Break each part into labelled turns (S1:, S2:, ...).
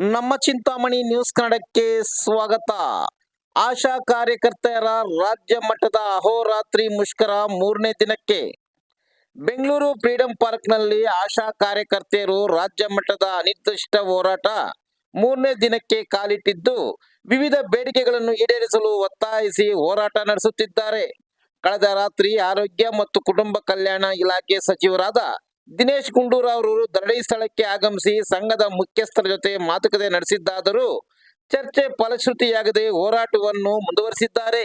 S1: ನಮ್ಮ ಚಿಂತಾಮಣಿ ನ್ಯೂಸ್ ಕನ್ನಡಕ್ಕೆ ಸ್ವಾಗತ. ಆಶಾ ಕಾರ್ಯಕರ್ತೆಯರ ರಾಜ್ಯ ಮಟ್ಟದ ಅಹೋರಾತ್ರಿ ಮುಷ್ಕರ ಮೂರನೇ ದಿನಕ್ಕೆ. ಬೆಂಗಳೂರು ಫ್ರೀಡಂ ಪಾರ್ಕ್ನಲ್ಲಿ ಆಶಾ ಕಾರ್ಯಕರ್ತೆಯರು ರಾಜ್ಯ ಮಟ್ಟದ ಅನಿರ್ದಿಷ್ಟ ಹೋರಾಟ ಮೂರನೇ ದಿನಕ್ಕೆ ಕಾಲಿಟ್ಟಿದ್ದು, ವಿವಿಧ ಬೇಡಿಕೆಗಳನ್ನು ಈಡೇರಿಸಲು ಒತ್ತಾಯಿಸಿ ಹೋರಾಟ ನಡೆಸುತ್ತಿದ್ದಾರೆ. ಕಳೆದ ರಾತ್ರಿ ಆರೋಗ್ಯ ಮತ್ತು ಕುಟುಂಬ ಕಲ್ಯಾಣ ಇಲಾಖೆ ಸಚಿವರಾದ ದಿನೇಶ್ ಗುಂಡೂರಾವ್ ಅವರು ಧರಣಿ ಸ್ಥಳಕ್ಕೆ ಆಗಮಿಸಿ ಸಂಘದ ಮುಖ್ಯಸ್ಥರ ಜೊತೆ ಮಾತುಕತೆ ನಡೆಸಿದ್ದಾದರೂ ಚರ್ಚೆ ಫಲಶ್ರುತಿಯಾಗದೆ ಹೋರಾಟವನ್ನು ಮುಂದುವರಿಸಿದ್ದಾರೆ.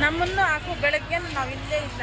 S2: ನಮ್ಮನ್ನು ಹಾಕು ಬೆಳಗ್ಗೆ ನಾವಿಲ್ಲೇ ಇಲ್ಲ.